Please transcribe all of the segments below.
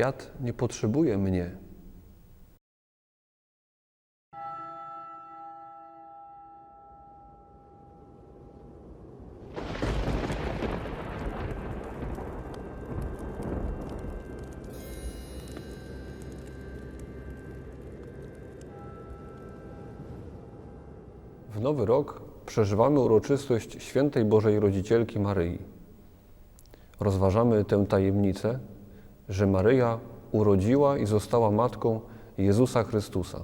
Świat nie potrzebuje mnie. W nowy rok przeżywamy uroczystość świętej Bożej Rodzicielki Maryi. Rozważamy tę tajemnicę, że Maryja urodziła i została matką Jezusa Chrystusa.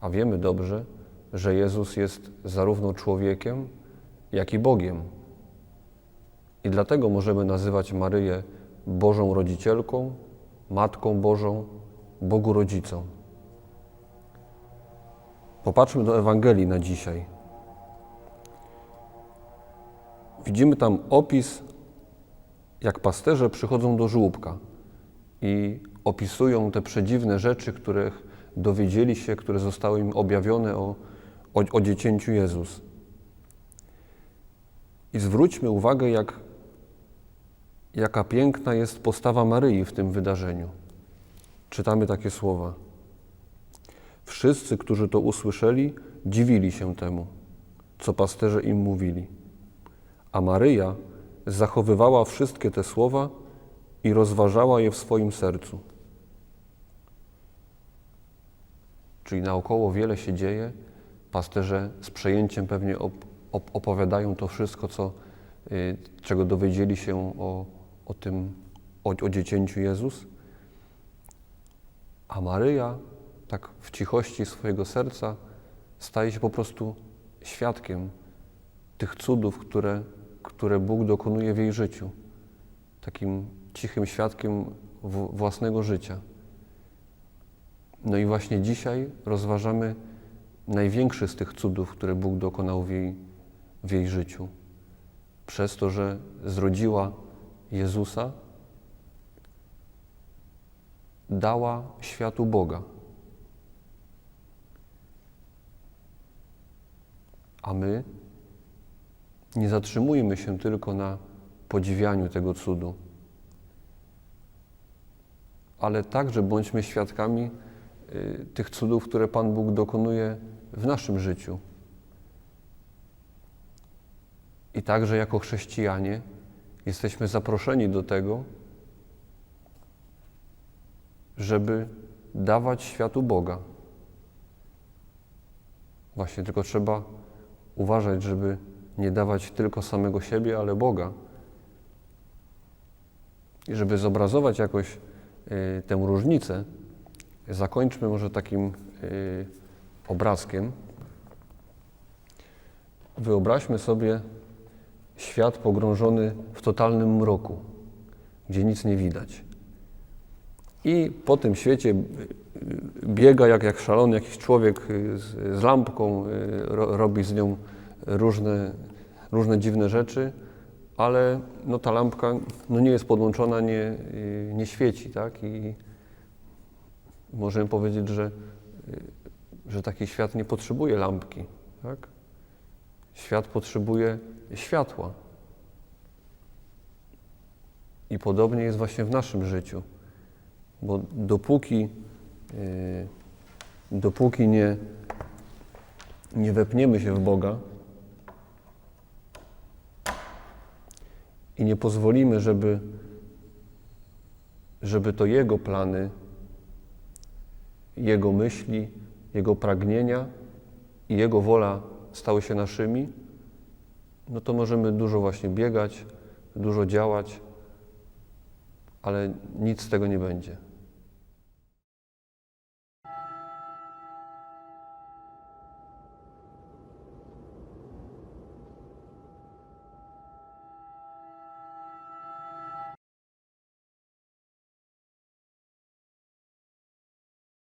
A wiemy dobrze, że Jezus jest zarówno człowiekiem, jak i Bogiem. I dlatego możemy nazywać Maryję Bożą Rodzicielką, Matką Bożą, Bogu Rodzicą. Popatrzmy do Ewangelii na dzisiaj. Widzimy tam opis, jak pasterze przychodzą do żłóbka i opisują te przedziwne rzeczy, których dowiedzieli się, które zostały im objawione o, o, o dziecięciu Jezus. I zwróćmy uwagę, jak, jaka piękna jest postawa Maryi w tym wydarzeniu. Czytamy takie słowa. Wszyscy, którzy to usłyszeli, dziwili się temu, co pasterze im mówili. A Maryja zachowywała wszystkie te słowa i rozważała je w swoim sercu. Czyli naokoło wiele się dzieje, pasterze z przejęciem pewnie op- op- opowiadają to wszystko, co, y, czego dowiedzieli się o, o tym, o, o dziecięciu Jezus. A Maryja tak w cichości swojego serca staje się po prostu świadkiem tych cudów, które, które Bóg dokonuje w jej życiu. Takim cichym świadkiem własnego życia. No i właśnie dzisiaj rozważamy największy z tych cudów, które Bóg dokonał w jej, w jej życiu. Przez to, że zrodziła Jezusa, dała światu Boga. A my nie zatrzymujmy się tylko na podziwianiu tego cudu, ale także bądźmy świadkami y, tych cudów, które Pan Bóg dokonuje w naszym życiu. I także jako chrześcijanie jesteśmy zaproszeni do tego, żeby dawać światu Boga. Właśnie tylko trzeba uważać, żeby nie dawać tylko samego siebie, ale Boga. I żeby zobrazować jakoś y, tę różnicę, zakończmy może takim y, obrazkiem. Wyobraźmy sobie świat pogrążony w totalnym mroku, gdzie nic nie widać. I po tym świecie y, biega jak, jak szalony jakiś człowiek z, z lampką, ro, robi z nią różne, różne dziwne rzeczy, ale no, ta lampka no, nie jest podłączona, nie, nie świeci. Tak? I możemy powiedzieć, że, że taki świat nie potrzebuje lampki. Tak? Świat potrzebuje światła. I podobnie jest właśnie w naszym życiu. Bo dopóki, yy, dopóki nie, nie wepniemy się w Boga i nie pozwolimy, żeby, żeby to Jego plany, Jego myśli, Jego pragnienia i Jego wola stały się naszymi, no to możemy dużo właśnie biegać, dużo działać, ale nic z tego nie będzie.